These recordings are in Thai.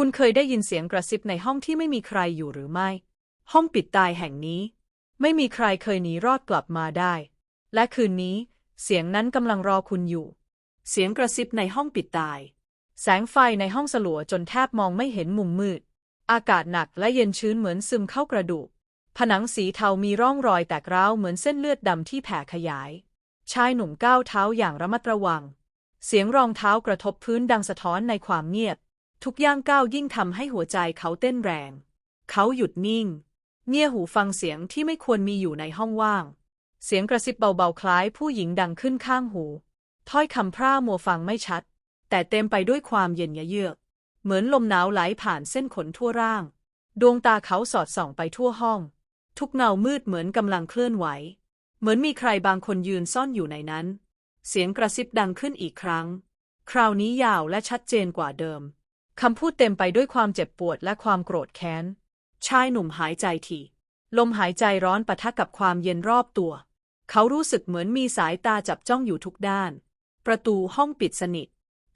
คุณเคยได้ยินเสียงกระซิบในห้องที่ไม่มีใครอยู่หรือไม่ ห้องปิดตายแห่งนี้ ไม่มีใครเคยหนีรอดกลับมาได้ และคืนนี้ เสียงนั้นกำลังรอคุณอยู่ เสียงกระซิบในห้องปิดตาย แสงไฟในห้องสลัวจนแทบมองไม่เห็นมุมมืด อากาศหนักและเย็นชื้นเหมือนซึมเข้ากระดูก ผนังสีเทามีร่องรอยแตกร้าวเหมือนเส้นเลือดดำที่แผ่ขยาย ชายหนุ่มก้าวเท้าอย่างระมัดระวัง เสียงรองเท้ากระทบพื้นดังสะท้อนในความเงียบ ทุกย่างก้าวยิ่งทำให้หัวใจเขาเต้นแรง เขาหยุดนิ่ง เงี่ยหูฟังเสียงที่ไม่ควรมีอยู่ในห้องว่าง เสียงกระซิบเบาๆคล้ายผู้หญิงดังขึ้นข้างหู ถ้อยคำพร่ามัวฟังไม่ชัด แต่เต็มไปด้วยความเย็นยะเยือก เหมือนลมหนาวไหลผ่านเส้นขนทั่วร่าง ดวงตาเขาสอดส่องไปทั่วห้อง ทุกเงามืดเหมือนกำลังเคลื่อนไหว เหมือนมีใครบางคนยืนซ่อนอยู่ในนั้น เสียงกระซิบดังขึ้นอีกครั้ง คราวนี้ยาวและชัดเจนกว่าเดิม คำพูดเต็มไปด้วยความเจ็บปวดและความโกรธแค้น ชายหนุ่มหายใจถี่ลมหายใจร้อนปะทะกับความเย็นรอบตัว เขารู้สึกเหมือนมีสายตาจับจ้องอยู่ทุกด้าน ประตูห้องปิดสนิท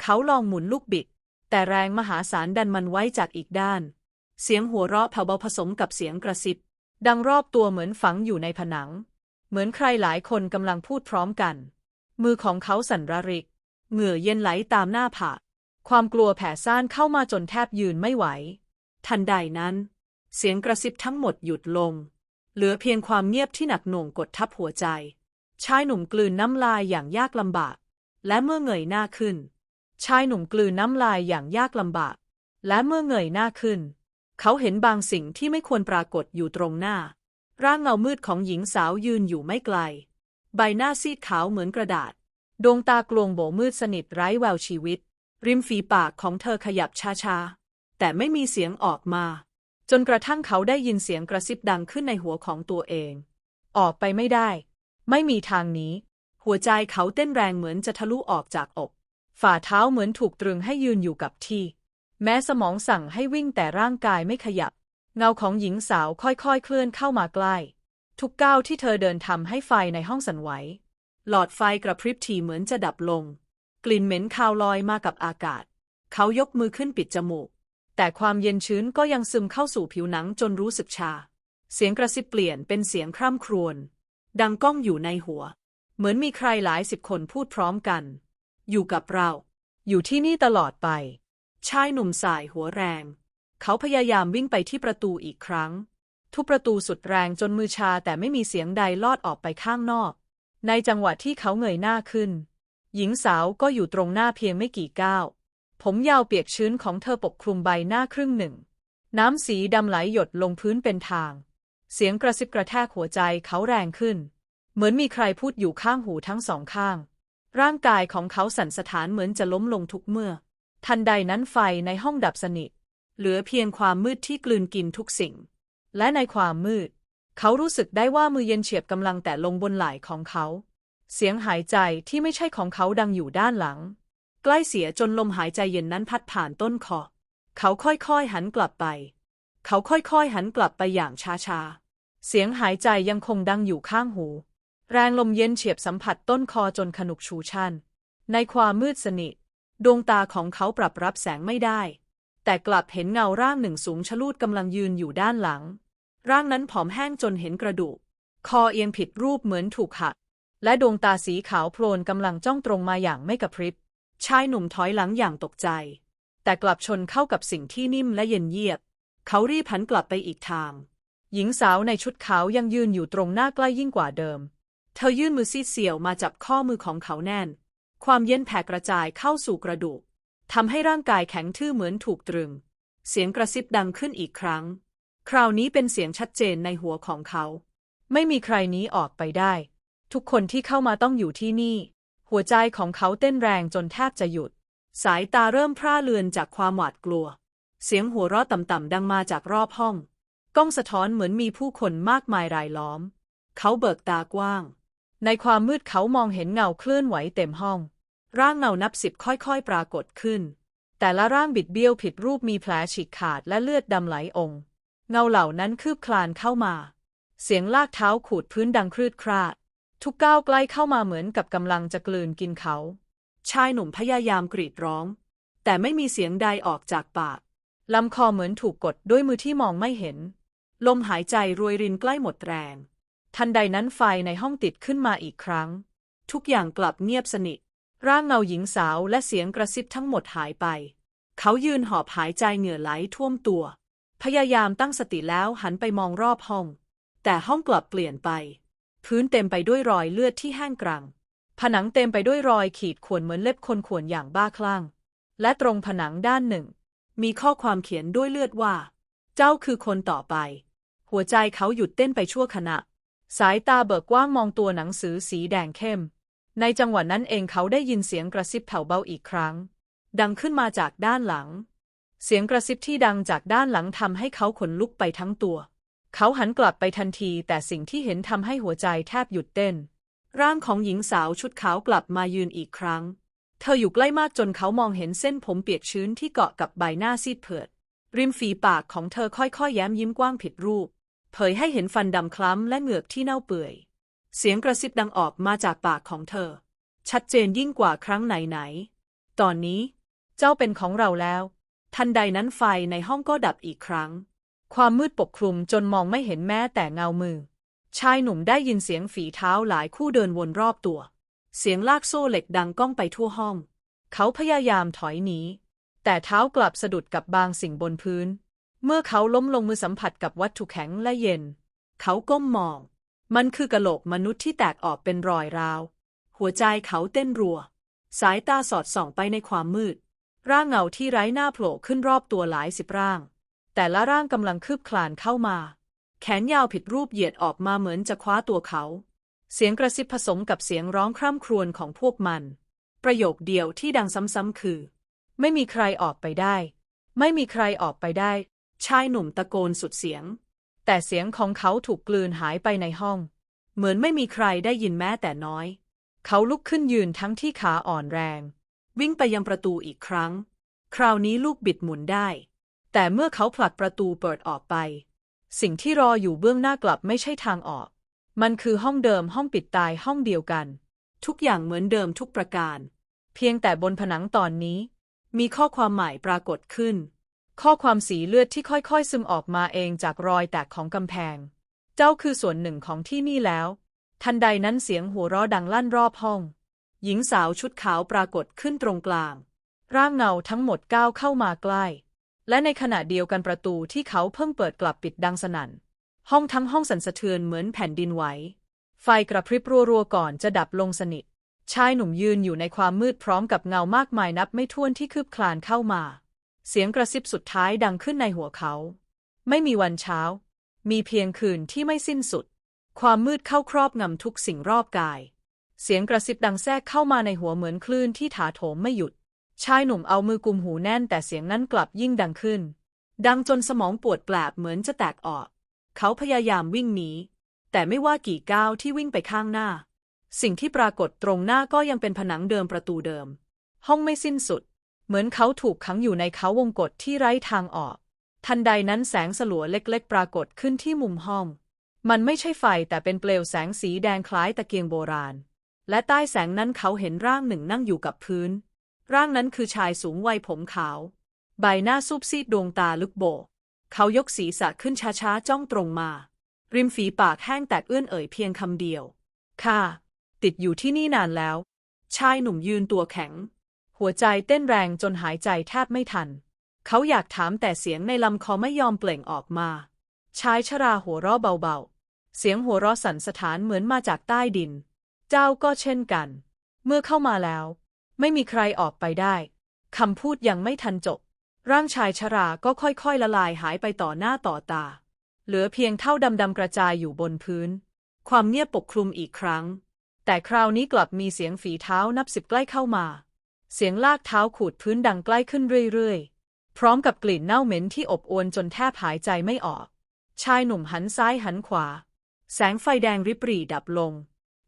เขาลองหมุนลูกบิด แต่แรงมหาศาลดันมันไว้จากอีกด้าน เสียงหัวเราะแผ่วเบาผสมกับเสียงกระซิบ ดังรอบตัวเหมือนฝังอยู่ในผนัง เหมือนใครหลายคนกำลังพูดพร้อมกัน มือของเขาสั่นระริก เหงื่อเย็นไหลตามหน้าผาก ความกลัวแผ่ซ่านเข้ามาจนแทบยืนไม่ไหว ทันใดนั้น เสียงกระซิบทั้งหมดหยุดลง เหลือเพียงความเงียบที่หนักหน่วงกดทับหัวใจ ชายหนุ่มกลืนน้ำลายอย่างยากลำบาก และเมื่อเงยหน้าขึ้น ชายหนุ่มกลืนน้ำลายอย่างยากลำบาก และเมื่อเงยหน้าขึ้น เขาเห็นบางสิ่งที่ไม่ควรปรากฏอยู่ตรงหน้า ร่างเงามืดของหญิงสาวยืนอยู่ไม่ไกล ใบหน้าซีดขาวเหมือนกระดาษ ดวงตากลวงโบมืดสนิทไร้แววชีวิต ริมฝีปากของเธอขยับช้าๆ แต่ไม่มีเสียงออกมา จนกระทั่งเขาได้ยินเสียงกระซิบดังขึ้นในหัวของตัวเอง ออกไปไม่ได้ ไม่มีทางนี้ หัวใจเขาเต้นแรงเหมือนจะทะลุออกจากอก ฝ่าเท้าเหมือนถูกตรึงให้ยืนอยู่กับที่ แม้สมองสั่งให้วิ่งแต่ร่างกายไม่ขยับ เงาของหญิงสาวค่อยๆ เคลื่อนเข้ามาใกล้ ทุกก้าวที่เธอเดินทำให้ไฟในห้องสั่นไหว หลอดไฟกระพริบทีเหมือนจะดับลง กลิ่นเหม็นคาวลอยมากับอากาศ เขายกมือขึ้นปิดจมูก แต่ความเย็นชื้นก็ยังซึมเข้าสู่ผิวหนังจนรู้สึกชา เสียงกระซิบเปลี่ยนเป็นเสียงคร่ำครวญดังก้องอยู่ในหัว เหมือนมีใครหลายสิบคนพูดพร้อมกัน อยู่กับเรา อยู่ที่นี่ตลอดไป ชายหนุ่มสายหัวแรง เขาพยายามวิ่งไปที่ประตูอีกครั้ง ทุบประตูสุดแรงจนมือชาแต่ไม่มีเสียงใดลอดออกไปข้างนอก ในจังหวะที่เขาเงยหน้าขึ้น หญิงสาวก็อยู่ตรงหน้าเพียงไม่กี่ก้าว ผมยาวเปียกชื้นของเธอปกคลุมใบหน้าครึ่งหนึ่ง น้ำสีดำไหลหยดลงพื้นเป็นทาง เสียงกระซิบกระแทกหัวใจเขาแรงขึ้น เหมือนมีใครพูดอยู่ข้างหูทั้งสองข้าง ร่างกายของเขาสั่นสะท้านเหมือนจะล้มลงทุกเมื่อ ทันใดนั้นไฟในห้องดับสนิท เหลือเพียงความมืดที่กลืนกินทุกสิ่ง และในความมืด เขารู้สึกได้ว่ามือเย็นเฉียบกำลังแตะลงบนไหล่ของเขา เสียงหายใจที่ไม่ใช่ของเขาดังอยู่ด้านหลัง ใกล้เสียจนลมหายใจเย็นนั้นพัดผ่านต้นคอ เขาค่อยๆหันกลับไป เขาค่อยๆหันกลับไปอย่างช้าๆ เสียงหายใจยังคงดังอยู่ข้างหู แรงลมเย็นเฉียบสัมผัสต้นคอจนขนุกชูชัน ในความมืดสนิท ดวงตาของเขาปรับรับแสงไม่ได้ แต่กลับเห็นเงาร่างหนึ่งสูงชะลูดกำลังยืนอยู่ด้านหลัง ร่างนั้นผอมแห้งจนเห็นกระดูก คอเอียงผิดรูปเหมือนถูกหัก และดวงตาสีขาวโพลนกำลังจ้องตรงมาอย่างไม่กระพริบ ชายหนุ่มถอยหลังอย่างตกใจ แต่กลับชนเข้ากับสิ่งที่นิ่มและเย็นเยียบ เขารีบหันกลับไปอีกทาง หญิงสาวในชุดขาวยังยืนอยู่ตรงหน้าใกล้ยิ่งกว่าเดิม เธอยื่นมือซีดเสียวมาจับข้อมือของเขาแน่น ความเย็นแผ่กระจายเข้าสู่กระดูกทำให้ร่างกายแข็งทื่อเหมือนถูกตรึง เสียงกระซิบดังขึ้นอีกครั้ง คราวนี้เป็นเสียงชัดเจนในหัวของเขา ไม่มีใครหนี้ออกไปได้ ทุกคนที่เข้ามาต้องอยู่ที่นี่ หัวใจของเขาเต้นแรงจนแทบจะหยุด สายตาเริ่มพร่าเลือนจากความหวาดกลัว เสียงหัวเราะต่ำๆดังมาจากรอบห้อง กล้องสะท้อนเหมือนมีผู้คนมากมายรายล้อม เขาเบิกตากว้าง ในความมืดเขามองเห็นเงาเคลื่อนไหวเต็มห้อง ร่างเงานับสิบค่อยๆ ปรากฏขึ้น แต่ละร่างบิดเบี้ยวผิดรูปมีแผลฉีกขาดและเลือดดำไหลองค์ เงาเหล่านั้นคืบคลานเข้ามา เสียงลากเท้าขูดพื้นดังครืดคราด ทุกก้าวใกล้เข้ามาเหมือนกับกำลังจะกลืนกินเขา ชายหนุ่มพยายามกรีดร้อง แต่ไม่มีเสียงใดออกจากปากลำคอเหมือนถูกกดด้วยมือที่มองไม่เห็น ลมหายใจรวยรินใกล้หมดแรง ทันใดนั้นไฟในห้องติดขึ้นมาอีกครั้ง ทุกอย่างกลับเงียบสนิท ร่างเงาหญิงสาวและเสียงกระซิบทั้งหมดหายไป เขายืนหอบหายใจเหงื่อไหลท่วมตัว พยายามตั้งสติแล้วหันไปมองรอบห้อง แต่ห้องกลับเปลี่ยนไป พื้นเต็มไปด้วยรอยเลือดที่แห้งกรัง ผนังเต็มไปด้วยรอยขีดข่วนเหมือนเล็บคนข่วนอย่างบ้าคลั่ง และตรงผนังด้านหนึ่ง มีข้อความเขียนด้วยเลือดว่า เจ้าคือคนต่อไป หัวใจเขาหยุดเต้นไปชั่วขณะ สายตาเบิกกว้างมองตัวหนังสือสีแดงเข้ม ในจังหวะนั้นเองเขาได้ยินเสียงกระซิบแผ่วเบาอีกครั้ง ดังขึ้นมาจากด้านหลัง เสียงกระซิบที่ดังจากด้านหลังทำให้เขาขนลุกไปทั้งตัว เขาหันกลับไปทันทีแต่สิ่งที่เห็นทำให้หัวใจแทบหยุดเต้น ร่างของหญิงสาวชุดขาวกลับมายืนอีกครั้ง เธออยู่ใกล้มากจนเขามองเห็นเส้นผมเปียกชื้นที่เกาะกับใบหน้าซีดเผือด ริมฝีปากของเธอค่อยๆ แย้มยิ้มกว้างผิดรูป เผยให้เห็นฟันดำคล้ำและเหงือกที่เน่าเปื่อย เสียงกระซิบดังออกมาจากปากของเธอ ชัดเจนยิ่งกว่าครั้งไหนๆ ตอนนี้ เจ้าเป็นของเราแล้ว ทันใดนั้นไฟในห้องก็ดับอีกครั้ง ความมืดปกคลุมจนมองไม่เห็นแม้แต่เงามือ ชายหนุ่มได้ยินเสียงฝีเท้าหลายคู่เดินวนรอบตัว เสียงลากโซ่เหล็กดังก้องไปทั่วห้อง เขาพยายามถอยหนี แต่เท้ากลับสะดุดกับบางสิ่งบนพื้น เมื่อเขาล้มลงมือสัมผัสกับวัตถุแข็งและเย็น เขาก้มมอง มันคือกะโหลกมนุษย์ที่แตกออกเป็นรอยร้าว หัวใจเขาเต้นรัว สายตาสอดส่องไปในความมืด ร่างเงาที่ไร้หน้าโผล่ขึ้นรอบตัวหลายสิบร่าง แต่ละร่างกำลังคืบคลานเข้ามา แขนยาวผิดรูปเหยียดออกมาเหมือนจะคว้าตัวเขา เสียงกระซิบผสมกับเสียงร้องคร่ำครวญของพวกมัน ประโยคเดียวที่ดังซ้ำๆคือ ไม่มีใครออกไปได้ ไม่มีใครออกไปได้ ชายหนุ่มตะโกนสุดเสียง แต่เสียงของเขาถูกกลืนหายไปในห้อง เหมือนไม่มีใครได้ยินแม้แต่น้อย เขาลุกขึ้นยืนทั้งที่ขาอ่อนแรง วิ่งไปยังประตูอีกครั้ง คราวนี้ลูกบิดหมุนได้ แต่เมื่อเขาผลักประตูเปิดออกไป สิ่งที่รออยู่เบื้องหน้ากลับไม่ใช่ทางออก มันคือห้องเดิมห้องปิดตายห้องเดียวกัน ทุกอย่างเหมือนเดิมทุกประการ เพียงแต่บนผนังตอนนี้ มีข้อความใหม่ปรากฏขึ้น ข้อความสีเลือดที่ค่อยๆ ซึมออกมาเองจากรอยแตกของกำแพง เจ้าคือส่วนหนึ่งของที่นี่แล้ว ทันใดนั้นเสียงหัวเราะดังลั่นรอบห้อง หญิงสาวชุดขาวปรากฏขึ้นตรงกลาง ร่างเงาทั้งหมดก้าวเข้ามาใกล้ และในขณะเดียวกันประตูที่เขาเพิ่งเปิดกลับปิดดังสนั่น ห้องทั้งห้องสั่นสะเทือนเหมือนแผ่นดินไหว ไฟกระพริบรัวๆก่อนจะดับลงสนิท ชายหนุ่มยืนอยู่ในความมืดพร้อมกับเงามากมายนับไม่ถ้วนที่คืบคลานเข้ามา เสียงกระซิบสุดท้ายดังขึ้นในหัวเขา ไม่มีวันเช้า มีเพียงคืนที่ไม่สิ้นสุด ความมืดเข้าครอบงำทุกสิ่งรอบกาย เสียงกระซิบดังแทรกเข้ามาในหัวเหมือนคลื่นที่ถาโถมไม่หยุด ชายหนุ่มเอามือกุมหูแน่นแต่เสียงนั้นกลับยิ่งดังขึ้น ดังจนสมองปวดแปลบเหมือนจะแตกออก เขาพยายามวิ่งหนี แต่ไม่ว่ากี่ก้าวที่วิ่งไปข้างหน้า สิ่งที่ปรากฏตรงหน้าก็ยังเป็นผนังเดิมประตูเดิม ห้องไม่สิ้นสุด เหมือนเขาถูกขังอยู่ในเขาวงกฏที่ไร้ทางออก ทันใดนั้นแสงสลัวเล็กๆ ปรากฏขึ้นที่มุมห้อง มันไม่ใช่ไฟแต่เป็นเปลวแสงสีแดงคล้ายตะเกียงโบราณ และใต้แสงนั้นเขาเห็นร่างหนึ่งนั่งอยู่กับพื้น ร่างนั้นคือชายสูงวัยผมขาว ใบหน้าซูบซีดดวงตาลึกโบเขายกศีรษะขึ้นช้าๆจ้องตรงมา ริมฝีปากแห้งแตกเอื้อนเอ่ยเพียงคำเดียว ค่ะ ติดอยู่ที่นี่นานแล้ว ชายหนุ่มยืนตัวแข็ง หัวใจเต้นแรงจนหายใจแทบไม่ทัน เขาอยากถามแต่เสียงในลำคอไม่ยอมเปล่งออกมา ชายชราหัวเราะเบาๆ เสียงหัวเราะสั่นสะท้านเหมือนมาจากใต้ดิน เจ้าก็เช่นกัน เมื่อเข้ามาแล้ว ไม่มีใครออกไปได้คำพูดยังไม่ทันจบ ร่างชายชราก็ค่อยๆละลายหายไปต่อหน้าต่อตา เหลือเพียงเท่าดำๆกระจายอยู่บนพื้น ความเงียบปกคลุมอีกครั้ง แต่คราวนี้กลับมีเสียงฝีเท้านับสิบใกล้เข้ามา เสียงลากเท้าขูดพื้นดังใกล้ขึ้นเรื่อยๆ พร้อมกับกลิ่นเน่าเหม็นที่อบอวนจนแทบหายใจไม่ออก ชายหนุ่มหันซ้ายหันขวา แสงไฟแดงริบหรี่ดับลง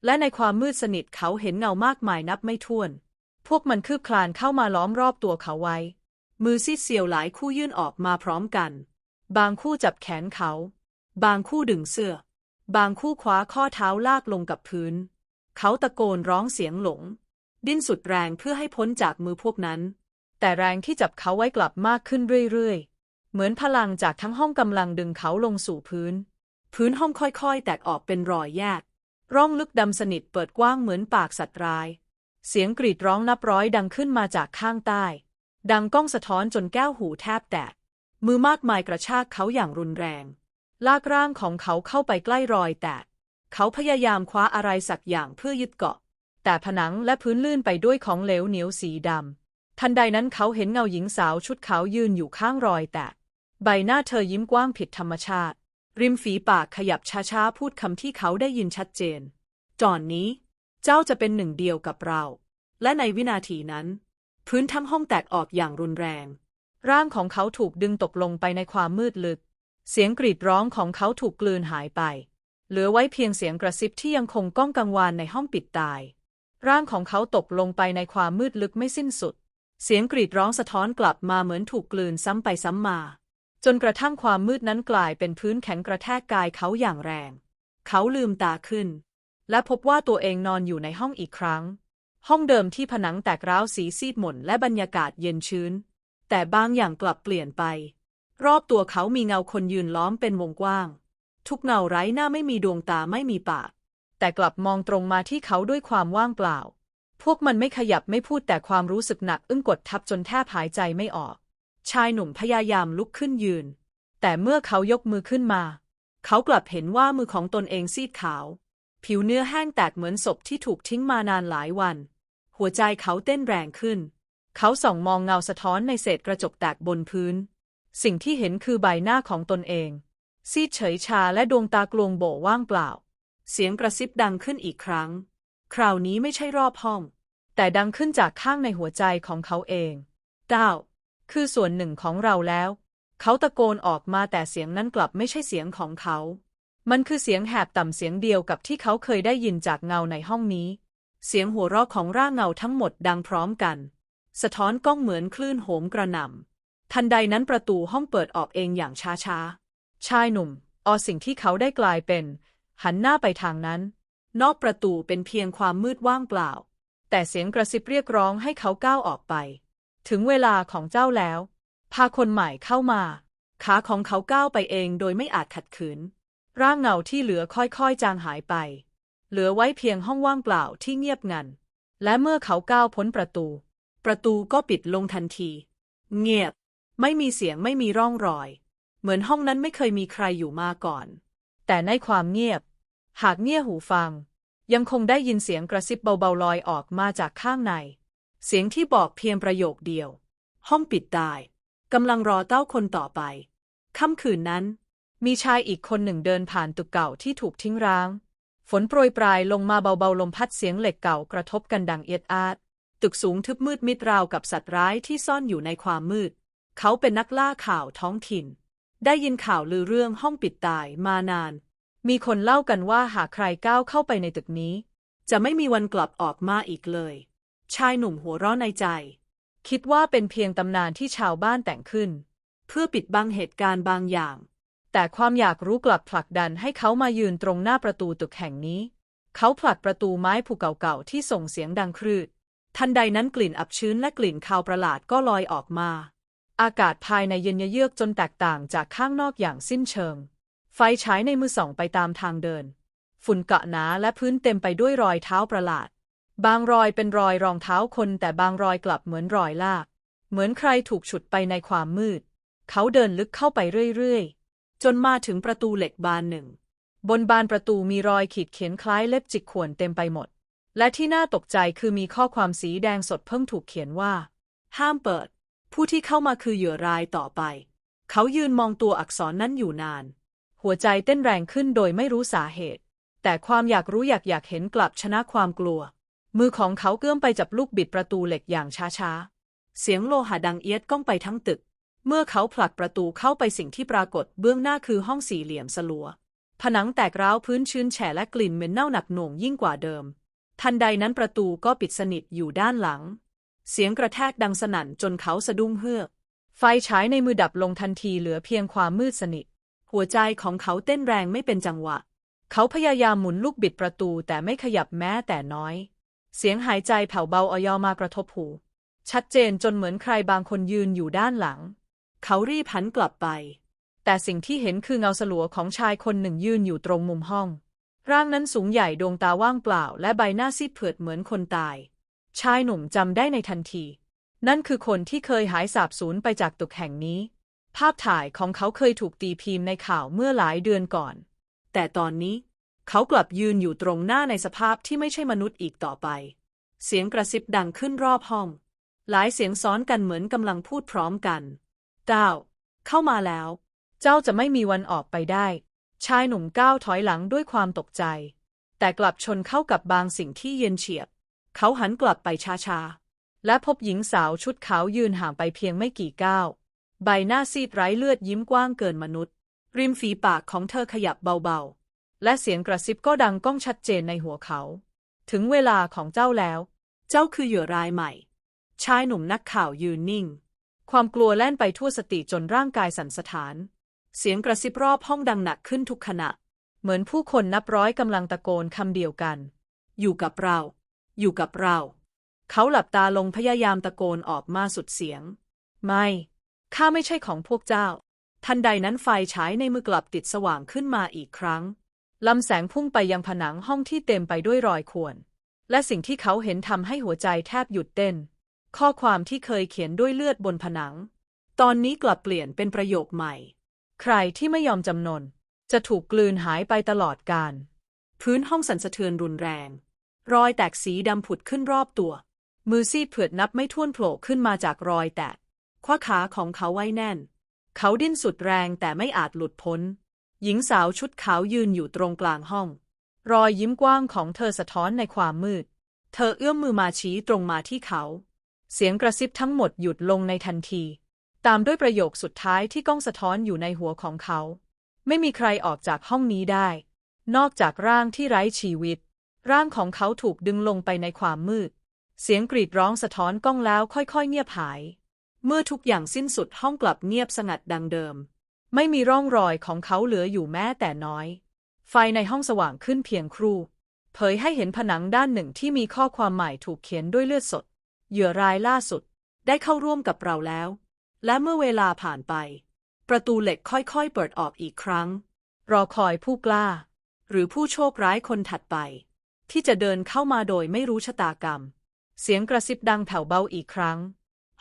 และในความมืดสนิทเขาเห็นเงามากมายนับไม่ถ้วน พวกมันคืบคลานเข้ามาล้อมรอบตัวเขาไว้ มือซีดเซียวหลายคู่ยื่นออกมาพร้อมกัน บางคู่จับแขนเขา บางคู่ดึงเสื้อ บางคู่คว้าข้อเท้าลากลงกับพื้น เขาตะโกนร้องเสียงหลง ดิ้นสุดแรงเพื่อให้พ้นจากมือพวกนั้น แต่แรงที่จับเขาไว้กลับมากขึ้นเรื่อยๆ เหมือนพลังจากทั้งห้องกำลังดึงเขาลงสู่พื้น พื้นห้องค่อยๆ แตกออกเป็นรอยแยก ร่องลึกดำสนิทเปิดกว้างเหมือนปากสัตว์ร้าย เสียงกรีดร้องนับร้อยดังขึ้นมาจากข้างใต้ ดังก้องสะท้อนจนแก้วหูแทบแตก มือมากมายกระชากเขาอย่างรุนแรง ลากร่างของเขาเข้าไปใกล้รอยแตก เขาพยายามคว้าอะไรสักอย่างเพื่อยึดเกาะ แต่ผนังและพื้นลื่นไปด้วยของเหลวเหนียวสีดำ ทันใดนั้นเขาเห็นเงาหญิงสาวชุดขาวยืนอยู่ข้างรอยแตก ใบหน้าเธอยิ้มกว้างผิดธรรมชาติ ริมฝีปากขยับช้าๆพูดคำที่เขาได้ยินชัดเจน จอนนี้ เจ้าจะเป็นหนึ่งเดียวกับเรา และในวินาทีนั้น พื้นทั้งห้องแตกออกอย่างรุนแรง ร่างของเขาถูกดึงตกลงไปในความมืดลึก เสียงกรีดร้องของเขาถูกกลืนหายไป เหลือไว้เพียงเสียงกระซิบที่ยังคงก้องกังวานในห้องปิดตาย ร่างของเขาตกลงไปในความมืดลึกไม่สิ้นสุด เสียงกรีดร้องสะท้อนกลับมาเหมือนถูกกลืนซ้ำไปซ้ำมา จนกระทั่งความมืดนั้นกลายเป็นพื้นแข็งกระแทกกายเขาอย่างแรง เขาลืมตาขึ้น และพบว่าตัวเองนอนอยู่ในห้องอีกครั้ง ห้องเดิมที่ผนังแตกร้าวสีซีดหม่นและบรรยากาศเย็นชื้น แต่บางอย่างกลับเปลี่ยนไป รอบตัวเขามีเงาคนยืนล้อมเป็นวงกว้าง ทุกเงาไร้หน้าไม่มีดวงตาไม่มีปาก แต่กลับมองตรงมาที่เขาด้วยความว่างเปล่า พวกมันไม่ขยับไม่พูดแต่ความรู้สึกหนักอึ้งกดทับจนแทบหายใจไม่ออก ชายหนุ่มพยายามลุกขึ้นยืน แต่เมื่อเขายกมือขึ้นมา เขากลับเห็นว่ามือของตนเองซีดขาว ผิวเนื้อแห้งแตกเหมือนศพที่ถูกทิ้งมานานหลายวัน หัวใจเขาเต้นแรงขึ้น เขาส่องมองเงาสะท้อนในเศษกระจกแตกบนพื้น สิ่งที่เห็นคือใบหน้าของตนเอง ซีดเฉยชาและดวงตากลวงโบว่างเปล่า เสียงกระซิบดังขึ้นอีกครั้ง คราวนี้ไม่ใช่รอบห้อง แต่ดังขึ้นจากข้างในหัวใจของเขาเองเต้าคือส่วนหนึ่งของเราแล้ว เขาตะโกนออกมาแต่เสียงนั้นกลับไม่ใช่เสียงของเขา มันคือเสียงแหบต่ำเสียงเดียวกับที่เขาเคยได้ยินจากเงาในห้องนี้ เสียงหัวเราะของร่างเงาทั้งหมดดังพร้อมกัน สะท้อนก้องเหมือนคลื่นโหมกระหน่ำทันใดนั้นประตูห้องเปิดออกเองอย่างช้าๆชายหนุ่มออสิ่งที่เขาได้กลายเป็น หันหน้าไปทางนั้น นอกประตูเป็นเพียงความมืดว่างเปล่า แต่เสียงกระซิบเรียกร้องให้เขาก้าวออกไป ถึงเวลาของเจ้าแล้ว พาคนใหม่เข้ามา ขาของเขาก้าวไปเองโดยไม่อาจขัดขืน ร่างเงาที่เหลือค่อยๆ จางหายไป เหลือไว้เพียงห้องว่างเปล่าที่เงียบงัน และเมื่อเขาก้าวพ้นประตู ประตูก็ปิดลงทันที เงียบ ไม่มีเสียงไม่มีร่องรอย เหมือนห้องนั้นไม่เคยมีใครอยู่มาก่อน แต่ในความเงียบ หากเงี่ยหูฟัง ยังคงได้ยินเสียงกระซิบเบาๆลอยออกมาจากข้างใน เสียงที่บอกเพียงประโยคเดียว ห้องปิดตายกำลังรอเต้าคนต่อไปค่ำคืนนั้น มีชายอีกคนหนึ่งเดินผ่านตึกเก่าที่ถูกทิ้งร้าง ฝนโปรยปลายลงมาเบาๆลมพัดเสียงเหล็กเก่ากระทบกันดังเอียดอาด ตึกสูงทึบมืดมิดราวกับสัตว์ร้ายที่ซ่อนอยู่ในความมืด เขาเป็นนักล่าข่าวท้องถิ่น ได้ยินข่าวลือเรื่องห้องปิดตายมานาน มีคนเล่ากันว่าหากใครก้าวเข้าไปในตึกนี้ จะไม่มีวันกลับออกมาอีกเลย ชายหนุ่มหัวเราะในใจ คิดว่าเป็นเพียงตำนานที่ชาวบ้านแต่งขึ้น เพื่อปิดบังเหตุการณ์บางอย่าง แต่ความอยากรู้กลับผลักดันให้เขามายืนตรงหน้าประตูตึกแห่งนี้ เขาผลักประตูไม้ผูเก่าๆที่ส่งเสียงดังครืด ทันใดนั้นกลิ่นอับชื้นและกลิ่นคาวประหลาดก็ลอยออกมา อากาศภายในเย็นเยือกจนแตกต่างจากข้างนอกอย่างสิ้นเชิง ไฟฉายในมือส่องไปตามทางเดิน ฝุ่นเกาะหนาและพื้นเต็มไปด้วยรอยเท้าประหลาด บางรอยเป็นรอยรองเท้าคนแต่บางรอยกลับเหมือนรอยลาก เหมือนใครถูกฉุดไปในความมืด เขาเดินลึกเข้าไปเรื่อยๆ จนมาถึงประตูเหล็กบานหนึ่ง บนบานประตูมีรอยขีดเขียนคล้ายเล็บจิกข่วนเต็มไปหมด และที่น่าตกใจคือมีข้อความสีแดงสดเพิ่งถูกเขียนว่า ห้ามเปิด ผู้ที่เข้ามาคือเหยื่อรายต่อไป เขายืนมองตัวอักษรนั้นอยู่นาน หัวใจเต้นแรงขึ้นโดยไม่รู้สาเหตุ แต่ความอยากรู้อยากอยากเห็นกลับชนะความกลัว มือของเขาเกื้อมไปจับลูกบิดประตูเหล็กอย่างช้าๆเสียงโลหะดังเอียดก้องไปทั้งตึก เมื่อเขาผลักประตูเข้าไปสิ่งที่ปรากฏเบื้องหน้าคือห้องสี่เหลี่ยมสลัว ผนังแตกร้าวพื้นชื้นแฉะและกลิ่นเหม็นเน่าหนักหน่วงยิ่งกว่าเดิม ทันใดนั้นประตูก็ปิดสนิทอยู่ด้านหลัง เสียงกระแทกดังสนั่นจนเขาสะดุ้งเฮือก ไฟฉายในมือดับลงทันทีเหลือเพียงความมืดสนิท หัวใจของเขาเต้นแรงไม่เป็นจังหวะ เขาพยายามหมุนลูกบิดประตูแต่ไม่ขยับแม้แต่น้อย เสียงหายใจแผ่วเบาออยอมากระทบหู ชัดเจนจนเหมือนใครบางคนยืนอยู่ด้านหลัง เขารีบหันกลับไป แต่สิ่งที่เห็นคือเงาสลัวของชายคนหนึ่งยืนอยู่ตรงมุมห้อง ร่างนั้นสูงใหญ่ดวงตาว่างเปล่า และใบหน้าซีดเผือดเหมือนคนตาย ชายหนุ่มจำได้ในทันที นั่นคือคนที่เคยหายสาบสูญไปจากตึกแห่งนี้ ภาพถ่ายของเขาเคยถูกตีพิมพ์ในข่าวเมื่อหลายเดือนก่อน แต่ตอนนี้ เขากลับยืนอยู่ตรงหน้าในสภาพที่ไม่ใช่มนุษย์อีกต่อไป เสียงกระซิบดังขึ้นรอบห้อง หลายเสียงซ้อนกันเหมือนกำลังพูดพร้อมกัน เจ้าเข้ามาแล้ว เจ้าจะไม่มีวันออกไปได้ ชายหนุ่มก้าวถอยหลังด้วยความตกใจ แต่กลับชนเข้ากับบางสิ่งที่เย็นเฉียบ เขาหันกลับไปช้าๆ และพบหญิงสาวชุดขาวยืนห่างไปเพียงไม่กี่ก้าวใบหน้าซีดไร้เลือดยิ้มกว้างเกินมนุษย์ ริมฝีปากของเธอขยับเบาๆ และเสียงกระซิบก็ดังก้องชัดเจนในหัวเขา ถึงเวลาของเจ้าแล้ว เจ้าคือเหยื่อรายใหม่ ชายหนุ่มนักข่าวยืนนิ่ง ความกลัวแล่นไปทั่วสติจนร่างกายสั่นสะท้าน เสียงกระซิบรอบห้องดังหนักขึ้นทุกขณะ เหมือนผู้คนนับร้อยกำลังตะโกนคำเดียวกัน อยู่กับเรา อยู่กับเรา เขาหลับตาลงพยายามตะโกนออกมาสุดเสียง ไม่ ข้าไม่ใช่ของพวกเจ้า ทันใดนั้นไฟฉายในมือกลับติดสว่างขึ้นมาอีกครั้ง ลำแสงพุ่งไปยังผนังห้องที่เต็มไปด้วยรอยข่วน และสิ่งที่เขาเห็นทำให้หัวใจแทบหยุดเต้น ข้อความที่เคยเขียนด้วยเลือดบนผนัง ตอนนี้กลับเปลี่ยนเป็นประโยคใหม่ ใครที่ไม่ยอมจำนน จะถูกกลืนหายไปตลอดกาลพื้นห้องสั่นสะเทือนรุนแรง รอยแตกสีดำผุดขึ้นรอบตัว มือซีดเผือดนับไม่ถ้วนโผล่ขึ้นมาจากรอยแตก คว้าขาของเขาไว้แน่น เขาดิ้นสุดแรงแต่ไม่อาจหลุดพ้น หญิงสาวชุดขาวยืนอยู่ตรงกลางห้อง รอยยิ้มกว้างของเธอสะท้อนในความมืด เธอเอื้อมมือมาชี้ตรงมาที่เขา เสียงกระซิบทั้งหมดหยุดลงในทันที ตามด้วยประโยคสุดท้ายที่ก้องสะท้อนอยู่ในหัวของเขา ไม่มีใครออกจากห้องนี้ได้ นอกจากร่างที่ไร้ชีวิต ร่างของเขาถูกดึงลงไปในความมืด เสียงกรีดร้องสะท้อนก้องแล้วค่อยๆ เงียบหาย เมื่อทุกอย่างสิ้นสุดห้องกลับเงียบสงัดดังเดิม ไม่มีร่องรอยของเขาเหลืออยู่แม้แต่น้อย ไฟในห้องสว่างขึ้นเพียงครู่ เผยให้เห็นผนังด้านหนึ่งที่มีข้อความใหม่ถูกเขียนด้วยเลือดสด เหยื่อรายล่าสุด ได้เข้าร่วมกับเราแล้ว และเมื่อเวลาผ่านไป ประตูเหล็กค่อยๆ เปิดออกอีกครั้ง รอคอยผู้กล้า หรือผู้โชคร้ายคนถัดไป ที่จะเดินเข้ามาโดยไม่รู้ชะตากรรม เสียงกระซิบดังแผ่วเบาอีกครั้ง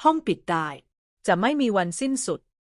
ห้องปิดได้จะไม่มีวันสิ้นสุด